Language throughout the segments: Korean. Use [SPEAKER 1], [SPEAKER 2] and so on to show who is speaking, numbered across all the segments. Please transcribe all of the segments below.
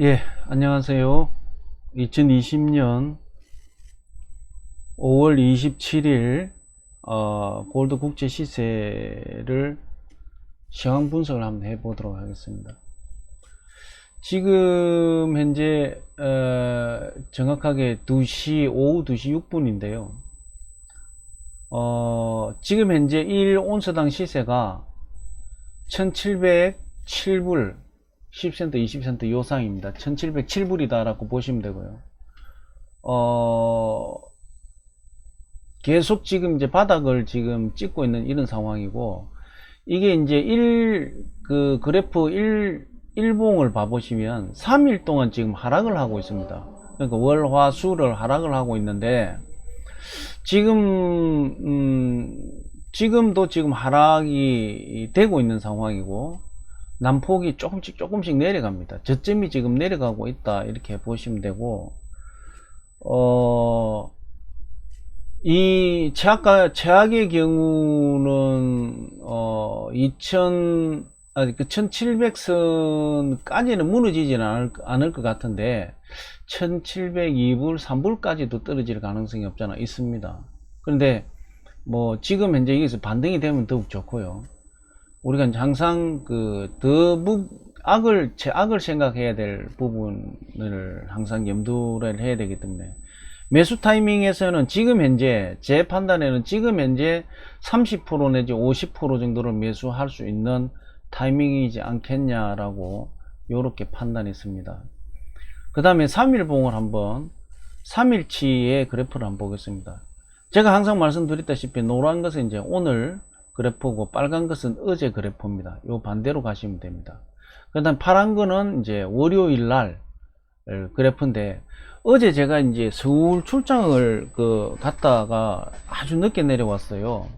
[SPEAKER 1] 예, 안녕하세요. 2020년 5월 27일 어, 골드 국제 시세를 시황 분석을 한번 해보도록 하겠습니다. 지금 현재 어, 정확하게 2시 오후 2시 6분인데요. 어, 지금 현재 1 온스당 시세가 1707불 10센트, 20센트 요상입니다. 1707불이다라고 보시면 되고요. 어, 계속 지금 이제 바닥을 지금 찍고 있는 이런 상황이고, 이게 이제 1, 그 그래프 1, 일봉을 봐보시면 3일 동안 지금 하락을 하고 있습니다. 그러니까 월, 화, 수를 하락을 하고 있는데, 지금, 음, 지금도 지금 하락이 되고 있는 상황이고, 난폭이 조금씩 조금씩 내려갑니다. 저점이 지금 내려가고 있다 이렇게 보시면 되고 어, 이 최악가 최악의 경우는 어, 2000 아니 그 1700선까지는 무너지지는 않을, 않을 것 같은데 1702불 3불까지도 떨어질 가능성이 없잖아 있습니다. 그런데 뭐 지금 현재 여기서 반등이 되면 더욱 좋고요. 우리가 항상 그 더 악을 제 악을 생각해야 될 부분을 항상 염두를 해야 되기 때문에 매수 타이밍에서는 지금 현재 제 판단에는 지금 현재 30% 내지 50% 정도를 매수할 수 있는 타이밍이지 않겠냐라고 이렇게 판단했습니다. 그 다음에 3일봉을 한번 3일치의 그래프를 한번 보겠습니다. 제가 항상 말씀드렸다시피 노란 것은 이제 오늘 그래프고 빨간 것은 어제 그래프입니다. 요 반대로 가시면 됩니다. 그 다음 파란 거는 이제 월요일 날 그래프인데 어제 제가 이제 서울 출장을 그 갔다가 아주 늦게 내려왔어요.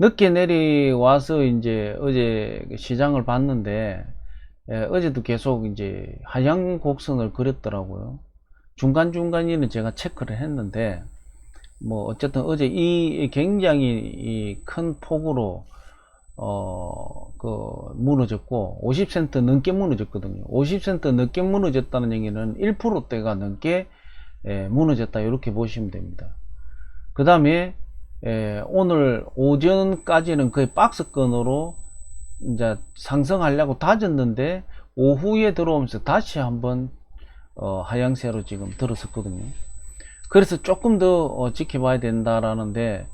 [SPEAKER 1] 늦게 내려와서 이제 어제 그 시장을 봤는데 예, 어제도 계속 이제 하향 곡선을 그렸더라고요. 중간중간에는 제가 체크를 했는데 뭐 어쨌든 어제 이 굉장히 큰 폭으로 어 그 무너졌고 50센트 넘게 무너졌거든요. 50센트 넘게 무너졌다는 얘기는 1%대가 넘게 예, 무너졌다 이렇게 보시면 됩니다. 그 다음에 예, 오늘 오전까지는 거의 박스권으로 이제 상승하려고 다졌는데 오후에 들어오면서 다시 한번 어, 하향세로 지금 들어섰거든요. 그래서 조금 더 어, 지켜봐야 된다라는데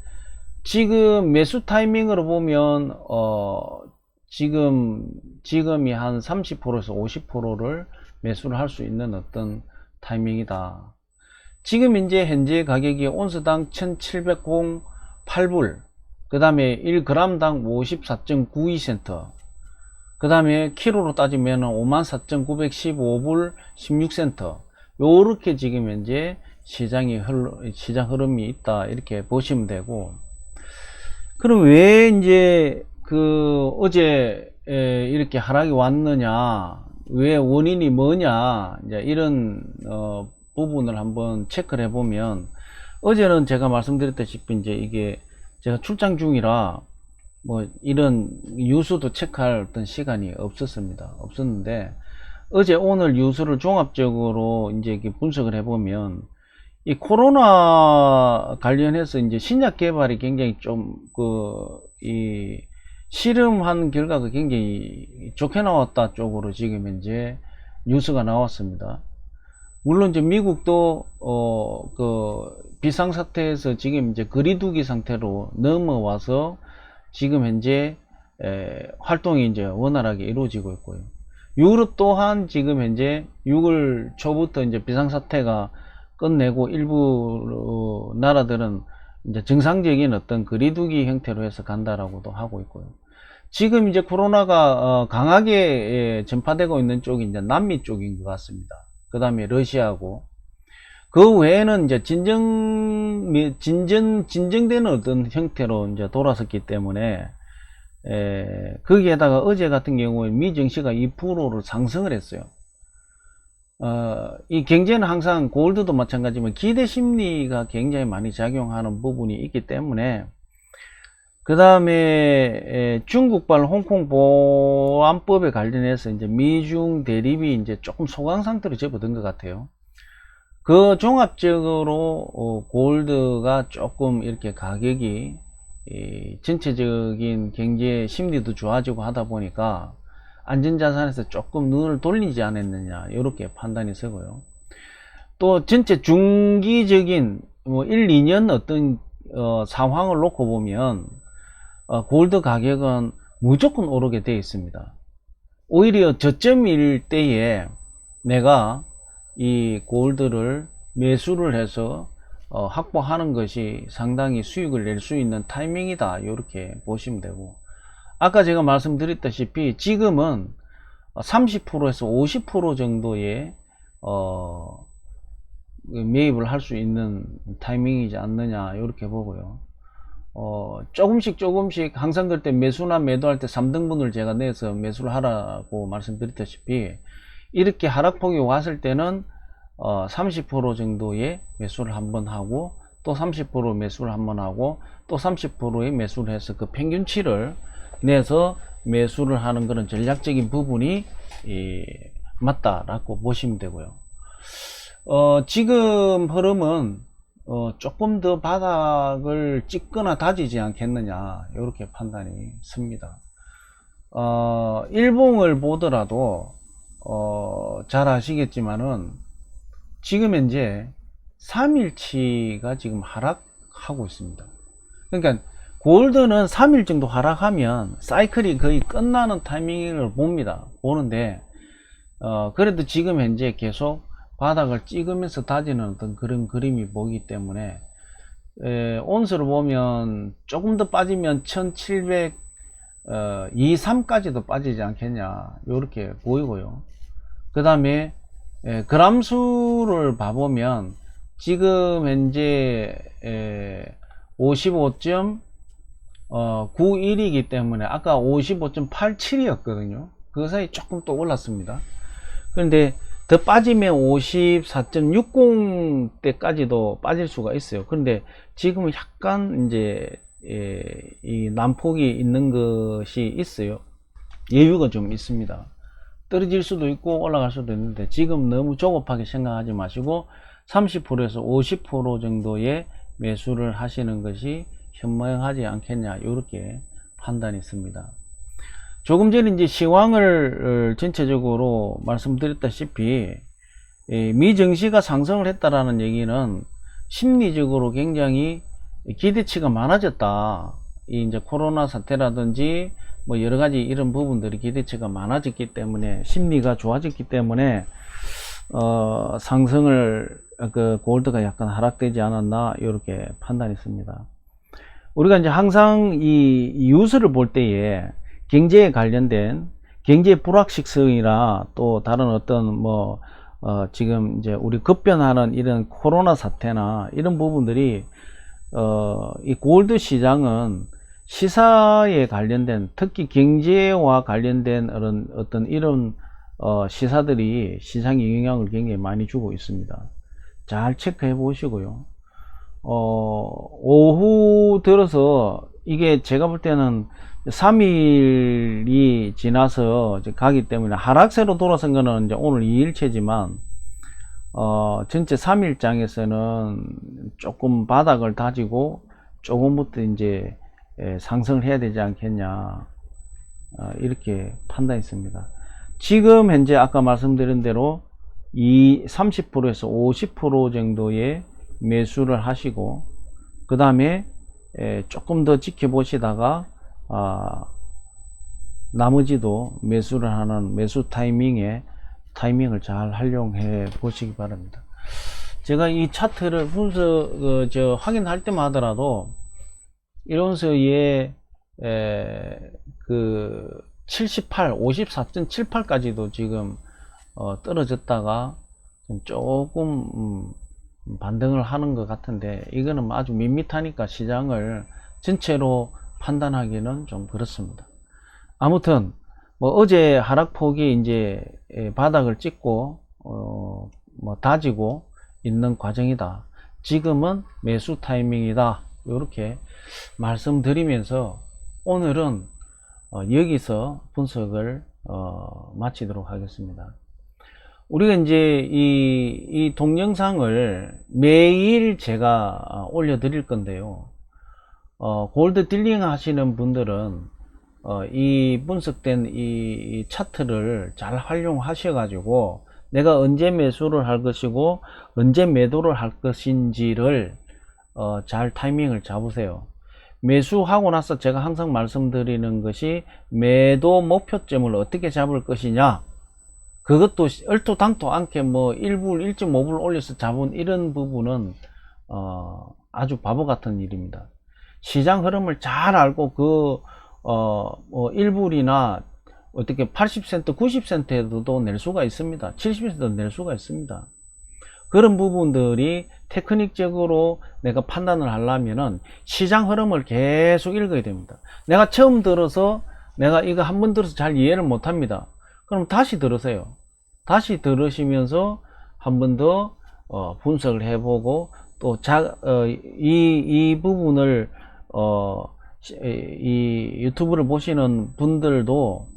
[SPEAKER 1] 지금 매수 타이밍으로 보면 어, 지금 지금이 한 30%에서 50%를 매수를 할 수 있는 어떤 타이밍이다. 지금 이제 현재 가격이 온스당 1708불, 그 다음에 1g당 54.92센트, 그 다음에 키로로 따지면 54,915불 16센트, 요렇게 지금 현재 시장이 흐르, 시장 흐름이 있다 이렇게 보시면 되고. 그럼 왜 이제 그 어제 이렇게 하락이 왔느냐 왜 원인이 뭐냐 이제 이런 어 부분을 한번 체크를 해보면 어제는 제가 말씀드렸다시피 이제 이게 제가 출장 중이라 뭐 이런 유수도 체크할 어떤 시간이 없었습니다. 없었는데 어제 오늘 유수를 종합적으로 이제 분석을 해보면 이 코로나 관련해서 이제 신약 개발이 굉장히 좀 그 이 실험한 결과가 굉장히 좋게 나왔다 쪽으로 지금 현재 뉴스가 나왔습니다. 물론 이제 미국도 어 그 비상 사태에서 지금 이제 거리두기 상태로 넘어와서 지금 현재 에, 활동이 이제 원활하게 이루어지고 있고요. 유럽 또한 지금 현재 6월 초부터 이제 비상 사태가 끝내고 일부 나라들은 이제 정상적인 어떤 거리두기 형태로 해서 간다라고도 하고 있고요. 지금 이제 코로나가 어, 강하게 예, 전파되고 있는 쪽이 이제 남미 쪽인 것 같습니다. 그 다음에 러시아고 그 외에는 이제 진정 진정 진정되는 어떤 형태로 이제 돌아섰기 때문에 에, 거기에다가 어제 같은 경우에 미 증시가 2%를 상승을 했어요. 어, 이 경제는 항상 골드도 마찬가지지만 기대 심리가 굉장히 많이 작용하는 부분이 있기 때문에 그 다음에 중국발 홍콩 보안법에 관련해서 이제 미중 대립이 이제 조금 소강 상태로 접어든 것 같아요. 그 종합적으로 어, 골드가 조금 이렇게 가격이 이 전체적인 경제 심리도 좋아지고 하다 보니까 안전 자산에서 조금 눈을 돌리지 않았느냐 이렇게 판단이 서고요. 또 전체 중기적인 뭐 1, 2년 어떤 어, 상황을 놓고 보면 어, 골드 가격은 무조건 오르게 되어 있습니다. 오히려 저점일 때에 내가 이 골드를 매수를 해서 어, 확보하는 것이 상당히 수익을 낼 수 있는 타이밍이다 이렇게 보시면 되고 아까 제가 말씀드렸다시피 지금은 30%에서 50% 정도의 어, 매입을 할 수 있는 타이밍이지 않느냐 이렇게 보고요. 어, 조금씩 조금씩 항상 그때 매수나 매도할 때 3등분을 제가 내서 매수를 하라고 말씀드렸다시피 이렇게 하락폭이 왔을 때는 어, 30% 정도의 매수를 한번 하고 또 30% 매수를 한번 하고 또 30%의 매수를 해서 그 평균치를 내서 매수를 하는 그런 전략적인 부분이 이, 맞다라고 보시면 되고요. 어, 지금 흐름은 어, 조금 더 바닥을 찍거나 다지지 않겠느냐 이렇게 판단이 씁니다. 어, 일봉을 보더라도 어, 잘 아시겠지만은 지금 현재 3일치가 지금 하락하고 있습니다. 그러니까 골드는 3일 정도 하락하면 사이클이 거의 끝나는 타이밍을 봅니다. 보는데 어, 그래도 지금 현재 계속 바닥을 찍으면서 다지는 어떤 그런 그림이 보이기 때문에 에, 온수를 보면 조금 더 빠지면 1700 어, 2, 3까지도 빠지지 않겠냐 이렇게 보이고요 그 다음에 그람수를 봐보면 지금 현재 55.91이기 때문에 아까 55.87이었거든요 그 사이 조금 또 올랐습니다 그런데 더 빠지면 54.60대까지도 빠질 수가 있어요. 그런데 지금은 약간 이제 예, 이 난폭이 있는 것이 있어요. 여유가 좀 있습니다. 떨어질 수도 있고 올라갈 수도 있는데 지금 너무 조급하게 생각하지 마시고 30%에서 50% 정도의 매수를 하시는 것이 현모양하지 않겠냐 이렇게 판단이 있습니다. 조금 전에 이제 시황을 어, 전체적으로 말씀드렸다시피 미증시가 상승을 했다라는 얘기는 심리적으로 굉장히 기대치가 많아졌다. 이 이제 코로나 사태라든지 뭐 여러 가지 이런 부분들이 기대치가 많아졌기 때문에 심리가 좋아졌기 때문에 어 상승을 그 골드가 약간 하락되지 않았나 이렇게 판단했습니다. 우리가 이제 항상 이 뉴스를 볼 때에 경제에 관련된 경제 불확실성이나 또 다른 어떤 뭐 어, 지금 이제 우리 급변하는 이런 코로나 사태나 이런 부분들이 어, 이 골드 시장은 시사에 관련된 특히 경제와 관련된 어떤, 어떤 이런 어, 시사들이 시장에 영향을 굉장히 많이 주고 있습니다. 잘 체크해 보시고요. 어, 오후 들어서 이게 제가 볼 때는 3일이 지나서 가기 때문에 하락세로 돌아선 거는 이제 오늘 2일째지만 어, 전체 3일장에서는 조금 바닥을 다지고 조금부터 이제 예, 상승을 해야 되지 않겠냐 어, 이렇게 판단했습니다. 지금 현재 아까 말씀드린 대로 이 30%에서 50% 정도의 매수를 하시고 그 다음에 예, 조금 더 지켜보시다가 아, 나머지도 매수를 하는 매수 타이밍에 타이밍을 잘 활용해 보시기 바랍니다. 제가 이 차트를 순서 그, 저 확인할 때만 하더라도 이런서에 그 78, 54.78까지도 지금 어, 떨어졌다가 조금 음, 반등을 하는 것 같은데 이거는 아주 밋밋하니까 시장을 전체로 판단하기는 좀 그렇습니다. 아무튼 뭐 어제 하락폭이 이제 바닥을 찍고 어 뭐 다지고 있는 과정이다. 지금은 매수 타이밍이다. 이렇게 말씀드리면서 오늘은 어, 여기서 분석을 어, 마치도록 하겠습니다. 우리가 이제 이, 이 동영상을 매일 제가 어, 올려 드릴 건데요. 어, 골드 딜링 하시는 분들은 어, 이 분석된 이, 이 차트를 잘 활용하셔 가지고 내가 언제 매수를 할 것이고 언제 매도를 할 것인지를 어, 잘 타이밍을 잡으세요. 매수하고 나서 제가 항상 말씀드리는 것이 매도 목표점을 어떻게 잡을 것이냐 그것도 얼토당토 않게 뭐 1불 1.5불 올려서 잡은 이런 부분은 어, 아주 바보 같은 일입니다. 시장 흐름을 잘 알고 그 어, 뭐 1불이나 어떻게 80센트, 90센트에도 낼 수가 있습니다. 70센트도 낼 수가 있습니다. 그런 부분들이 테크닉적으로 내가 판단을 하려면은 시장 흐름을 계속 읽어야 됩니다. 내가 처음 들어서 내가 이거 한 번 들어서 잘 이해를 못 합니다. 그럼 다시 들으세요. 다시 들으시면서 한 번더 어, 분석을 해보고 또 자, 어, 이, 이 부분을 어, 시- 이 유튜브를 보시는 분들도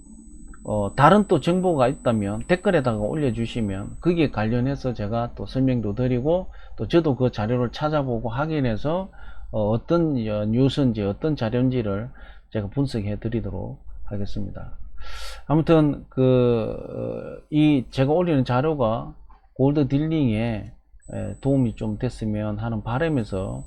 [SPEAKER 1] 어, 다른 또 정보가 있다면 댓글에다가 올려주시면 거기에 관련해서 제가 또 설명도 드리고 또 저도 그 자료를 찾아보고 확인해서 어, 떤 뉴스인지 어떤 자료인지를 제가 분석해 드리도록 하겠습니다. 아무튼 그 이 제가 올리는 자료가 골드 딜링에 에, 도움이 좀 됐으면 하는 바람에서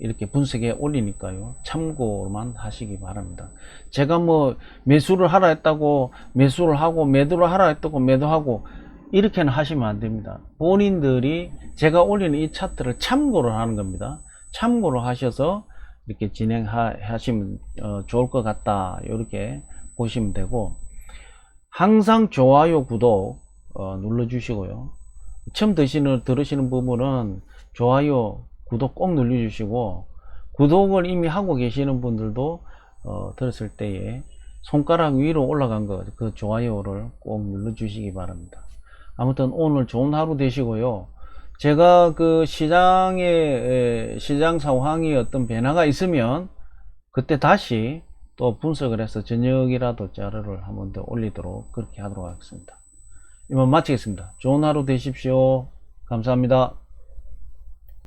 [SPEAKER 1] 이렇게 분석해 올리니까요. 참고만 하시기 바랍니다. 제가 뭐 매수를 하라 했다고 매수를 하고 매도를 하라 했다고 매도하고 이렇게는 하시면 안 됩니다. 본인들이 제가 올리는 이 차트를 참고를 하는 겁니다. 참고를 하셔서 이렇게 진행하시면 어, 좋을 것 같다. 이렇게 보시면 되고 항상 좋아요, 구독 어, 눌러 주시고요. 처음 드시는, 들으시는 부분은 좋아요, 구독 꼭 눌러 주시고 구독을 이미 하고 계시는 분들도 어, 들었을 때에 손가락 위로 올라간 거그 좋아요를 꼭 눌러 주시기 바랍니다. 아무튼 오늘 좋은 하루 되시고요. 제가 그 시장의 에, 시장 상황이 어떤 변화가 있으면 그때 다시 또 분석을 해서 저녁이라도 자료를 한 번 더 올리도록 그렇게 하도록 하겠습니다. 이만 마치겠습니다. 좋은 하루 되십시오. 감사합니다.